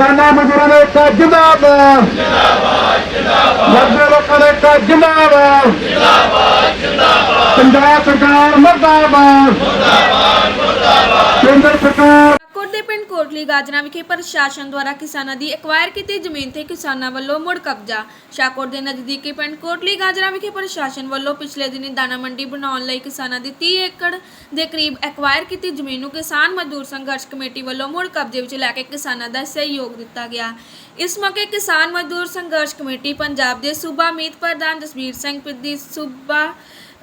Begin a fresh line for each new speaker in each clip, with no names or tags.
ਕਿਸਾਨਾਂ ਮਜ਼ਦੂਰਾਂ ਦਾ ਇੱਕ ਜਿੰਦਾਬਾਦ। ਜਿੰਦਾਬਾਦ ਜਿੰਦਾਬਾਦ। ਵਰਗੇ ਲੋਕਾਂ ਦਾ ਇੱਕ ਜਿੰਦਾਬਾਦ ਜਿੰਦਾਬਾਦ ਜਿੰਦਾਬਾਦ। ਪੰਜਾਬ ਸਰਕਾਰ ਮਰਦਾਬਾਦ। ਮੁਰਦਾਬਾਦ ਮੁਰਦਾਬਾਦ। ਕੇਂਦਰ ਸਰਕਾਰ
ਕੋਟਲੀ ਗਾਜਰਾ ਵਿਖੇ ਪ੍ਰਸ਼ਾਸਨ ਦੁਆਰਾ ਕਿਸਾਨਾਂ ਦੀ ਐਕਵਾਇਰ ਕੀਤੀ ਜ਼ਮੀਨ ਤੇ ਕਿਸਾਨਾਂ ਵੱਲੋਂ ਮੁੜ ਕਬਜ਼ਾ। ਸ਼ਾਹਕੋਟ ਦੇ ਨਜ਼ਦੀਕੀ ਪਿੰਡ ਕੋਟਲੀ ਗਾਜਰਾ ਵਿਖੇ ਪ੍ਰਸ਼ਾਸਨ ਵੱਲੋਂ ਪਿਛਲੇ ਦਿਨੀ ਦਾਣਾ ਮੰਡੀ ਬਣਾਉਣ ਲਈ ਕਿਸਾਨਾਂ ਦੀ 30 ਏਕੜ ਦੇ ਕਰੀਬ ਐਕਵਾਇਰ ਕੀਤੀ ਜ਼ਮੀਨ ਨੂੰ ਕਿਸਾਨ ਮਜ਼ਦੂਰ ਸੰਘਰਸ਼ ਕਮੇਟੀ ਵੱਲੋਂ ਮੁੜ ਕਬਜ਼ੇ ਵਿੱਚ ਲੈ ਕੇ ਕਿਸਾਨਾਂ ਦਾ ਸਹਿਯੋਗ ਦਿੱਤਾ ਗਿਆ। ਇਸ ਮੌਕੇ ਕਿਸਾਨ ਮਜ਼ਦੂਰ ਸੰਘਰਸ਼ ਕਮੇਟੀ ਪੰਜਾਬ ਦੇ ਸੂਬਾ ਮੀਤ ਪ੍ਰਧਾਨ ਜਸਵੀਰ ਸਿੰਘ ਪਿੱਦੀ, ਸੂਬਾ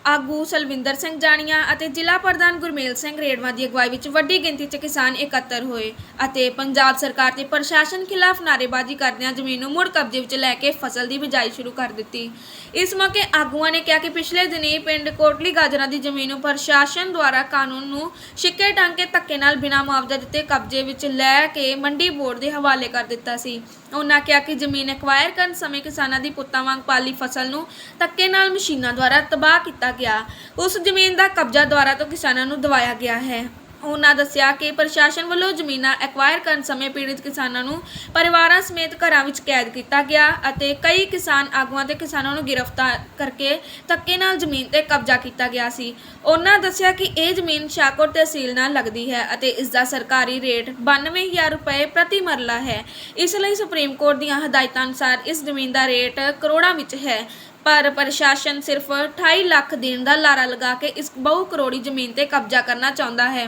ਆਗੂ ਸਲਵਿੰਦਰ ਸਿੰਘ ਜਾਣੀਆਂ ਅਤੇ ਜ਼ਿਲ੍ਹਾ ਪ੍ਰਧਾਨ ਗੁਰਮੇਲ ਸਿੰਘ ਰੇਡਵਾ ਦੀ ਅਗਵਾਈ ਵਿੱਚ ਵੱਡੀ ਗਿਣਤੀ 'ਚ ਕਿਸਾਨ ਇਕੱਤਰ ਹੋਏ ਅਤੇ ਪੰਜਾਬ ਸਰਕਾਰ ਤੇ ਪ੍ਰਸ਼ਾਸਨ ਖਿਲਾਫ ਨਾਅਰੇਬਾਜ਼ੀ ਕਰਦਿਆਂ ਜ਼ਮੀਨ ਨੂੰ ਮੁੜ ਕਬਜ਼ੇ ਵਿੱਚ ਲੈ ਕੇ ਫਸਲ ਦੀ ਬਿਜਾਈ ਸ਼ੁਰੂ ਕਰ ਦਿੱਤੀ। ਇਸ ਮੌਕੇ ਆਗੂਆਂ ਨੇ ਕਿਹਾ ਕਿ ਪਿਛਲੇ ਦਿਨੀ ਪਿੰਡ ਕੋਟਲੀ ਗਾਜਰਾਂ ਦੀ ਜ਼ਮੀਨ ਨੂੰ ਪ੍ਰਸ਼ਾਸਨ ਦੁਆਰਾ ਕਾਨੂੰਨ ਨੂੰ ਛਿੱਕੇ ਟੰਗ ਕੇ ਧੱਕੇ ਨਾਲ ਬਿਨਾਂ ਮੁਆਵਜ਼ਾ ਦਿੱਤੇ ਕਬਜ਼ੇ ਵਿੱਚ ਲੈ ਕੇ ਮੰਡੀ ਬੋਰਡ ਦੇ ਹਵਾਲੇ ਕਰ ਦਿੱਤਾ ਸੀ। ਉਹਨਾਂ ਕਿਹਾ ਕਿ ਜ਼ਮੀਨ ਐਕਵਾਇਰ ਕਰਨ ਸਮੇਂ ਕਿਸਾਨਾਂ ਦੀ ਪੁੱਤਾਂ ਵਾਂਗ ਪਾਲੀ ਫਸਲ ਨੂੰ ਧੱਕੇ ਨਾਲ ਮਸ਼ੀਨਾਂ ਦੁਆਰਾ ਤਬਾਹ ਕੀਤਾ ਗਿਆ। ਉਸ ਜ਼ਮੀਨ ਦਾ ਕਬਜ਼ਾ ਦੁਆਰਾ ਤੋਂ ਕਿਸਾਨਾਂ ਨੂੰ ਦਵਾਇਆ ਗਿਆ ਹੈ। ਉਹਨਾਂ ਦੱਸਿਆ ਕਿ ਪ੍ਰਸ਼ਾਸਨ ਵੱਲੋਂ ਜ਼ਮੀਨਾਂ ਐਕਵਾਇਰ ਕਰਨ ਸਮੇਂ ਪੀੜਿਤ ਕਿਸਾਨਾਂ ਨੂੰ ਪਰਿਵਾਰਾਂ ਸਮੇਤ ਘਰਾਂ ਵਿੱਚ ਕੈਦ ਕੀਤਾ ਗਿਆ ਅਤੇ ਕਈ ਕਿਸਾਨ ਆਗੂਆਂ ਤੇ ਕਿਸਾਨਾਂ ਨੂੰ ਗ੍ਰਿਫਤਾਰ ਕਰਕੇ ਧੱਕੇ ਨਾਲ ਜ਼ਮੀਨ ਤੇ ਕਬਜ਼ਾ ਕੀਤਾ ਗਿਆ ਸੀ। ਉਹਨਾਂ ਦੱਸਿਆ ਕਿ ਇਹ ਜ਼ਮੀਨ ਸ਼ਾਹਕੋਟ ਤਹਿਸੀਲ ਨਾਲ ਲੱਗਦੀ ਹੈ ਅਤੇ ਇਸ ਦਾ ਸਰਕਾਰੀ ਰੇਟ 92000 ਰੁਪਏ ਪ੍ਰਤੀ ਮਰਲਾ ਹੈ। ਇਸ ਲਈ ਸੁਪਰੀਮ ਕੋਰਟ ਦੀਆਂ ਹਦਾਇਤਾਂ ਅਨੁਸਾਰ ਇਸ ਜ਼ਮੀਨ ਦਾ ਰੇਟ ਕਰੋੜਾਂ ਵਿੱਚ ਹੈ। ਪਰ ਪ੍ਰਸ਼ਾਸਨ ਸਿਰਫ 28 ਲੱਖ ਦੇਣ ਦਾ ਲਾਰਾ ਲਗਾ ਕੇ ਇਸ ਬਹੁ ਕਰੋੜੀ ਜ਼ਮੀਨ ਤੇ ਕਬਜ਼ਾ ਕਰਨਾ ਚਾਹੁੰਦਾ ਹੈ।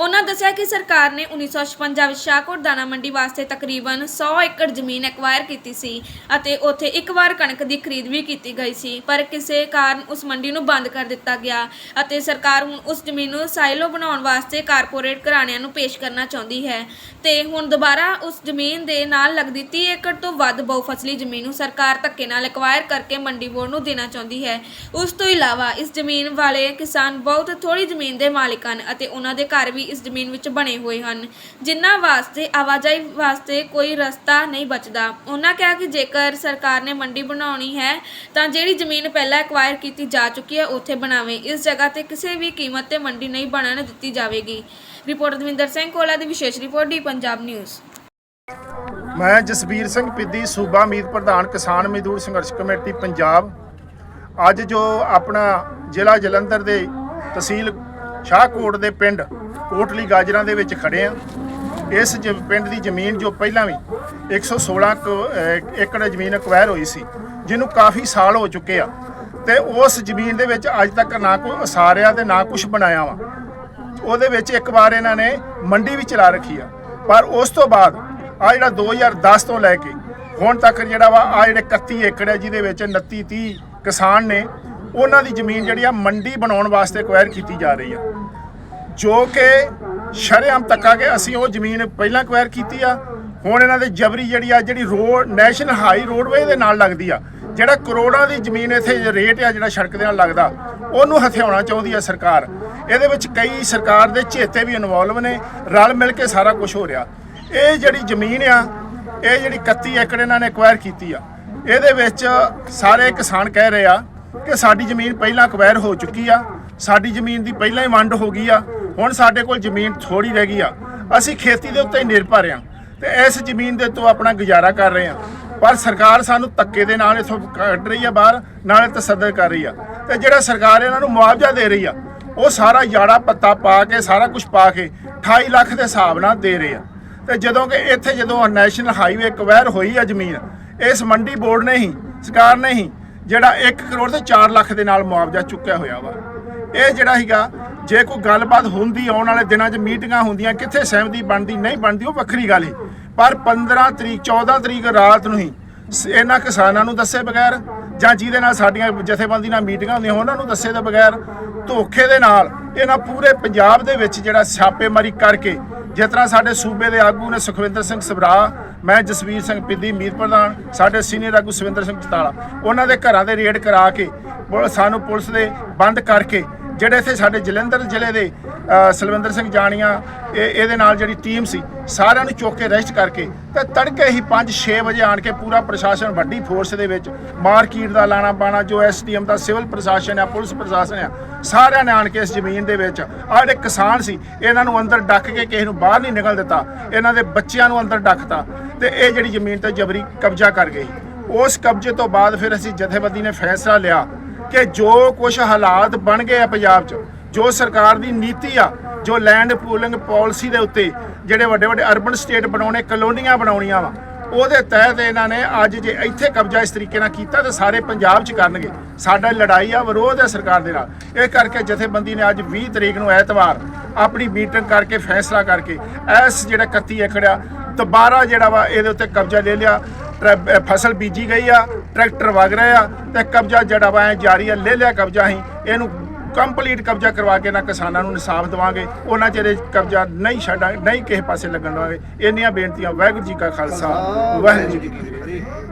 ਉਹਨਾਂ ਦੱਸਿਆ ਕਿ ਸਰਕਾਰ ਨੇ 1956 ਵਿੱਚ ਸ਼ਾਹਕੋਟ ਦਾਣਾ ਮੰਡੀ ਵਾਸਤੇ ਤਕਰੀਬਨ 100 ਏਕੜ ਜ਼ਮੀਨ ਐਕਵਾਇਰ ਕੀਤੀ ਸੀ ਅਤੇ ਉੱਥੇ ਇੱਕ ਵਾਰ ਕਣਕ ਦੀ ਖਰੀਦ ਵੀ ਕੀਤੀ ਗਈ ਸੀ, ਪਰ ਕਿਸੇ ਕਾਰਨ ਉਸ ਮੰਡੀ ਨੂੰ ਬੰਦ ਕਰ ਦਿੱਤਾ ਗਿਆ ਅਤੇ ਸਰਕਾਰ ਹੁਣ ਉਸ ਜ਼ਮੀਨ ਨੂੰ ਸਾਇਲੋ ਬਣਾਉਣ ਵਾਸਤੇ ਕਾਰਪੋਰੇਟ ਘਰਾਣਿਆਂ ਨੂੰ ਪੇਸ਼ ਕਰਨਾ ਚਾਹੁੰਦੀ ਹੈ। ਤੇ ਹੁਣ ਦੁਬਾਰਾ ਉਸ ਜ਼ਮੀਨ ਦੇ ਨਾਲ ਲੱਗਦੀ 30 ਏਕੜ ਤੋਂ ਵੱਧ ਬਹੁਫਸਲੀ ਜ਼ਮੀਨ ਨੂੰ ਸਰਕਾਰ ਧੱਕੇ ਨਾਲ ਐਕਵਾਇਰ ਕਰਕੇ ਮੰਡੀ ਬੋਰਡ ਨੂੰ ਦੇਣਾ ਚਾਹੁੰਦੀ ਹੈ। ਉਸ ਤੋਂ ਇਲਾਵਾ ਇਸ ਜ਼ਮੀਨ ਵਾਲੇ ਕਿਸਾਨ ਬਹੁਤ ਥੋੜੀ ਜ਼ਮੀਨ ਦੇ ਮਾਲਿਕ ਹਨ ਅਤੇ ਉਹਨਾਂ ਦੇ ਘਰ ਵੀ ਇਸ ਜ਼ਮੀਨ ਵਿੱਚ ਬਣੇ ਹੋਏ ਹਨ। ਜਿਨ੍ਹਾਂ ਵਾਸਤੇ, ਆਵਾਜਾਈ ਵਾਸਤੇ ਕੋਈ ਰਸਤਾ ਨਹੀਂ ਬਚਦਾ। ਉਹਨਾਂ ਕਿਹਾ ਕਿ ਜੇਕਰ ਸਰਕਾਰ ਨੇ ਮੰਡੀ ਬਣਾਉਣੀ ਹੈ, ਤਾਂ ਜਿਹੜੀ ਜ਼ਮੀਨ ਪਹਿਲਾਂ ਐਕਵਾਇਰ ਕੀਤੀ ਜਾ ਚੁੱਕੀ ਹੈ, ਉੱਥੇ ਬਣਾਵੇ। ਇਸ ਜਗ੍ਹਾ ਤੇ ਕਿਸੇ ਵੀ ਕੀਮਤ ਤੇ ਮੰਡੀ ਨਹੀਂ ਬਣਨ ਦਿੱਤੀ ਜਾਵੇਗੀ। ਰਿਪੋਰਟ ਦਵਿੰਦਰ ਸਿੰਘ ਕੋਲਾ ਦੀ ਵਿਸ਼ੇਸ਼ ਰਿਪੋਰਟ ਡੀ ਪੰਜਾਬ ਨਿਊਜ਼।
ਮੈਂ ਜਸਬੀਰ ਸਿੰਘ ਪਿੱਦੀ, ਸੂਬਾ ਮੀਤ ਪ੍ਰਧਾਨ ਕਿਸਾਨ ਮਜ਼ਦੂਰ ਸੰਘਰਸ਼ ਕਮੇਟੀ, ਪੰਜਾਬ। ਅੱਜ ਜੋ ਆਪਣਾ ਜ਼ਿਲ੍ਹਾ ਜਲੰਧਰ ਦੇ ਤਹਿਸੀਲ ਸ਼ਾਹਕੋਟ ਦੇ ਪਿੰਡ ਕੋਟਲੀ ਗਾਜਰਾਂ ਦੇ ਵਿੱਚ ਖੜੇ ਆ। ਇਸ ਜ- ਪਿੰਡ ਦੀ ਜ਼ਮੀਨ ਜੋ ਪਹਿਲਾਂ ਵੀ 116 ਕੁ, ਅਹ, ਏਕੜ ਜ਼ਮੀਨ ਅਕਵਾਇਰ ਹੋਈ ਸੀ ਜਿਹਨੂੰ ਕਾਫੀ ਸਾਲ ਹੋ ਚੁੱਕੇ ਆ। ਤੇ ਉਸ ਜ਼ਮੀਨ ਦੇ ਵਿੱਚ ਅੱਜ ਤੱਕ ਨਾ ਕੋਈ ਉਸਾਰਿਆ ਤੇ ਨਾ ਕੁਝ ਬਣਾਇਆ ਵਾ। ਉਹਦੇ ਵਿੱਚ ਇੱਕ ਵਾਰ ਇਹਨਾਂ ਨੇ ਮੰਡੀ ਵੀ ਚਲਾ ਰੱਖੀ ਆ। ਪਰ ਉਸ ਤੋਂ ਬਾਅਦ ਆ ਜਿਹੜਾ 2010 ਤੋਂ ਲੈ ਕੇ ਹੁਣ ਤੱਕ ਜਿਹੜਾ ਵਾ ਆ ਜਿਹੜੇ 31 ਏਕੜ ਹੈ ਜਿਹਦੇ ਵਿੱਚ 29 30 ਕਿਸਾਨ ਨੇ ਉਹਨਾਂ ਦੀ ਜ਼ਮੀਨ ਜਿਹੜੀ ਆ ਮੰਡੀ ਬਣਾਉਣ ਵਾਸਤੇ ਅਕਵਾਇਰ ਕੀਤੀ ਜਾ ਰਹੀ ਆ। ਜੋ ਕਿ ਸ਼ਰੇਆਮ ਤੱਕਾ ਕਿ ਅਸੀਂ ਉਹ ਜ਼ਮੀਨ ਪਹਿਲਾਂ ਅਕਵਾਇਰ ਕੀਤੀ ਆ। ਹੁਣ ਇਹਨਾਂ ਦੇ ਜਬਰੀ ਜਿਹੜੀ ਆ, ਜਿਹੜੀ ਰੋਡ ਨੈਸ਼ਨਲ ਹਾਈ ਰੋਡਵੇ ਦੇ ਨਾਲ ਲੱਗਦੀ ਆ। ਜਿਹੜਾ ਕਰੋੜਾਂ ਦੀ ਜ਼ਮੀਨ ਇੱਥੇ ਰੇਟ ਆ, ਜਿਹੜਾ ਸੜਕ ਦੇ ਨਾਲ ਲੱਗਦਾ, ਉਹਨੂੰ ਹਥਿਆਉਣਾ ਚਾਹੁੰਦੀ ਆ ਸਰਕਾਰ। ਇਹਦੇ ਵਿੱਚ ਕਈ ਸਰਕਾਰ ਦੇ ਚੇਤੇ ਵੀ ਇਨਵੋਲਵ ਨੇ। ਰਲ ਮਿਲ ਕੇ ਸਾਰਾ ਕੁਝ ਹੋ ਰਿਹਾ। ਇਹ ਜਿਹੜੀ ਜ਼ਮੀਨ ਆ, ਇਹ ਜਿਹੜੀ 31 ਏਕੜ ਇਹਨਾਂ ਨੇ ਅਕਵਾਇਰ ਕੀਤੀ ਆ। ਇਹਦੇ ਵਿੱਚ ਸਾਰੇ ਕਿਸਾਨ ਕਹਿ ਰਹੇ ਆ ਕਿ ਸਾਡੀ ਜ਼ਮੀਨ ਪਹਿਲਾਂ ਅਕਵਾਇਰ ਹੋ ਚੁੱਕੀ ਆ। ਸਾਡੀ ਜ਼ਮੀਨ ਦੀ ਪਹਿਲਾਂ ਹੀ ਵੰਡ ਹੋ ਗਈ ਆ। ਹੁਣ ਸਾਡੇ ਕੋਲ ਜ਼ਮੀਨ ਥੋੜੀ ਰਹਿ ਗਈ ਆ। ਅਸੀਂ ਖੇਤੀ ਦੇ ਉੱਤੇ ਹੀ ਨਿਰਭਰ ਆ ਤੇ ਇਸ ਜ਼ਮੀਨ ਦੇ ਤੋਂ ਆਪਣਾ ਗੁਜ਼ਾਰਾ ਕਰ ਰਹੇ ਆ ਪਰ ਸਰਕਾਰ ਸਾਨੂੰ ਧੱਕੇ ਦੇ ਨਾਲ ਇਥੋਂ ਕੱਢ ਰਹੀ ਆ ਬਾਹਰ, ਨਾਲੇ ਤਸੱਦਦ ਕਰ ਰਹੀ ਆ। ਤੇ ਜਿਹੜਾ ਸਰਕਾਰ ਇਹਨਾਂ ਨੂੰ ਮੁਆਵਜ਼ਾ ਦੇ ਰਹੀ ਆ, ਉਹ ਸਾਰਾ ਯਾੜਾ ਪੱਤਾ ਪਾ ਕੇ, ਸਾਰਾ ਕੁਝ ਪਾ ਕੇ 28 ਲੱਖ ਦੇ ਹਿਸਾਬ ਨਾਲ ਦੇ ਰਹੇ ਆ। ਤੇ ਜਦੋਂ ਕਿ ਇੱਥੇ ਜਦੋਂ ਨੈਸ਼ਨਲ ਹਾਈਵੇ ਕਵੈਰ ਹੋਈ ਆ ਜ਼ਮੀਨ, ਇਸ ਮੰਡੀ ਬੋਰਡ ਨੇ ਹੀ, ਸਰਕਾਰ ਨੇ ਹੀ ਜਿਹੜਾ 1 ਕਰੋੜ ਤੇ 4 ਲੱਖ ਦੇ ਨਾਲ ਮੁਆਵਜ਼ਾ ਚੁੱਕਿਆ ਹੋਇਆ ਵਾ। ਇਹ ਜਿਹੜਾ ਹੈਗਾ ਜੇ ਕੋਈ ਗੱਲਬਾਤ ਹੁੰਦੀ ਆਉਣ ਵਾਲੇ ਦਿਨਾਂ 'ਚ ਮੀਟਿੰਗਾਂ ਹੁੰਦੀਆਂ, ਕਿੱਥੇ ਸਹਿਮਤੀ ਬਣਦੀ, ਨਹੀਂ ਬਣਦੀ, ਉਹ ਵੱਖਰੀ ਗੱਲ ਹੈ ਪਰ 15 ਤਰੀਕ 14 ਤਰੀਕ ਰਾਤ ਨੂੰ ਹੀ ਸ- ਇਹਨਾਂ ਕਿਸਾਨਾਂ ਨੂੰ ਦੱਸੇ ਬਗੈਰ ਜਾਂ ਜਿਹਦੇ ਨਾਲ ਸਾਡੀਆਂ ਜਥੇਬੰਦੀ ਨਾਲ ਮੀਟਿੰਗਾਂ ਹੁੰਦੀਆਂ, ਉਹਨਾਂ ਨੂੰ ਦੱਸੇ ਦੇ ਬਗੈਰ ਧੋਖੇ ਦੇ ਨਾਲ ਇਹਨਾਂ ਪੂਰੇ ਪੰਜਾਬ ਦੇ ਵਿੱਚ ਜਿਹੜਾ ਛਾਪੇਮਾਰੀ ਕਰਕੇ ਜਿਸ ਤਰ੍ਹਾਂ ਸਾਡੇ ਸੂਬੇ ਦੇ ਆਗੂ ਨੇ ਸੁਖਵਿੰਦਰ ਸਿੰਘ ਸਭਰਾ, ਮੈਂ ਜਸਵੀਰ ਸਿੰਘ ਪਿੱਦੀ, ਮੀਤ ਪ੍ਰਧਾਨ, ਸਾਡੇ ਸੀਨੀਅਰ ਆਗੂ ਸੁਖਵਿੰਦਰ ਸਿੰਘ ਚਤਾਲਾ, ਉਹਨਾਂ ਦੇ ਘਰਾਂ ਦੇ ਰੇਡ ਕਰਾ ਕੇ ਪੁਲ- ਸਾਨੂੰ ਪੁਲਿਸ ਦੇ ਬੰਦ ਕਰਕੇ ਜਿਹੜੇ ਇੱਥੇ ਸਾਡੇ ਜਲੰਧਰ ਜ਼ਿਲ੍ਹੇ ਦੇ ਸਲਵਿੰਦਰ ਸਿੰਘ ਜਾਣੀਆਂ, ਇਹ, ਇਹਦੇ ਨਾਲ ਜਿਹੜੀ ਟੀਮ ਸੀ, ਸਾਰਿਆਂ ਨੂੰ ਚੁੱਕ ਕੇ ਰੈਸਟ ਕਰਕੇ ਤੇ ਤੜਕੇ ਹੀ 5-6 ਵਜੇ ਆਣ ਕੇ ਪੂਰਾ ਪ੍ਰਸ਼ਾਸਨ, ਵੱਡੀ ਫੋਰਸ ਦੇ ਵਿੱਚ ਮਾਰਕੀਟ ਦਾ ਲਾਣਾ ਬਾਣਾ, ਜੋ ਐਸਡੀਐਮ ਦਾ ਸਿਵਲ ਪ੍ਰਸ਼ਾਸਨ ਆ, ਪੁਲਿਸ ਪ੍ਰਸ਼ਾਸਨ ਆ, ਸਾਰਿਆਂ ਨੇ ਆਣ ਕੇ ਇਸ ਜ਼ਮੀਨ ਦੇ ਵਿੱਚ, ਆਹ ਜਿਹੜੇ ਕਿਸਾਨ ਸੀ, ਇਹਨਾਂ ਨੂੰ ਅੰਦਰ ਡੱਕ ਕੇ ਕਿਸੇ ਨੂੰ ਬਾਹਰ ਨਹੀਂ ਨਿਕਲ ਦਿੱਤਾ, ਇਹਨਾਂ ਦੇ ਬੱਚਿਆਂ ਨੂੰ ਅੰਦਰ ਡੱਕਤਾ ਤੇ ਇਹ ਜਿਹੜੀ ਜ਼ਮੀਨ ਤੇ ਜਬਰੀ ਕਬਜ਼ਾ ਕਰ ਗਈ ਉਸ ਕਬਜ਼ੇ ਤੋਂ ਬਾਅਦ ਫਿਰ ਅਸੀਂ ਜਥੇਬੰਦੀ ਨੇ ਫੈਸਲਾ ਲਿਆ ਕਿ ਜੋ ਕੁਝ ਹਾਲਾਤ ਬਣ ਗਏ ਆ ਪੰਜਾਬ 'ਚ, ਜੋ ਸਰਕਾਰ ਦੀ ਨੀਤੀ ਆ, ਜੋ ਲੈਂਡ ਪੂਲਿੰਗ ਪਾਲਿਸੀ ਦੇ ਉੱਤੇ ਜਿਹੜੇ ਵੱਡੇ ਵੱਡੇ ਅਰਬਨ ਸਟੇਟ ਬਣਾਉਣੇ, ਕਲੋਨੀਆਂ ਬਣਾਉਣੀਆਂ ਵਾ, ਉਹਦੇ ਤਹਿਤ ਇਹਨਾਂ ਨੇ ਅੱਜ ਜੇ ਇੱਥੇ ਕਬਜ਼ਾ ਇਸ ਤਰੀਕੇ ਨਾਲ ਕੀਤਾ ਤੇ ਸਾਰੇ ਪੰਜਾਬ 'ਚ ਕਰਨਗੇ। ਸਾਡਾ ਲੜਾਈ ਆ, ਵਿਰੋਧ ਹੈ ਸਰਕਾਰ ਦੇ ਨਾਲ। ਇਹ ਕਰਕੇ ਜਥੇਬੰਦੀ ਨੇ ਅੱਜ 20 ਤਰੀਕ ਨੂੰ ਐਤਵਾਰ ਆਪਣੀ ਮੀਟਿੰਗ ਕਰਕੇ, ਫੈਸਲਾ ਕਰਕੇ ਇਸ ਜਿਹੜਾ 31 ਏਕੜ ਆ ਦੁਬਾਰਾ ਜਿਹੜਾ ਵਾ ਇਹਦੇ ਉੱਤੇ ਕਬਜ਼ਾ ਲੈ ਲਿਆ, ਟਰੈ- ਫਸਲ ਬੀਜੀ ਗਈ ਆ, ਟਰੈਕਟਰ ਵਗ ਰਹੇ ਆ ਤੇ ਕਬਜ਼ਾ ਜਿਹੜਾ ਵਾ ਐਂ ਜਾਰੀ ਆ, ਲੈ ਲਿਆ ਕਬਜ਼ਾ ਹੀ ਇਹਨੂੰ ਕੰਪਲੀਟ ਕਬਜ਼ਾ ਕਰਵਾ ਕੇ ਨਾ ਕਿਸਾਨਾਂ ਨੂੰ ਇਨਸਾਫ ਦੇਵਾਂਗੇ। ਉਹਨਾਂ ਚਿਰ ਇਹ ਕਬਜ਼ਾ ਨਹੀਂ ਛੱਡਾਂਗੇ ਨਹੀਂ ਕਿਸੇ ਪਾਸੇ ਲੱਗਣ ਦੇਵਾਂਗੇ। ਇੰਨੀਆਂ ਬੇਨਤੀਆਂ, ਵਾਹਿਗੁਰੂ ਜੀ ਕਾ ਖਾਲਸਾ, ਵਾਹਿਗੁਰੂ ਜੀ ਕੀ ਫਤਿਹ।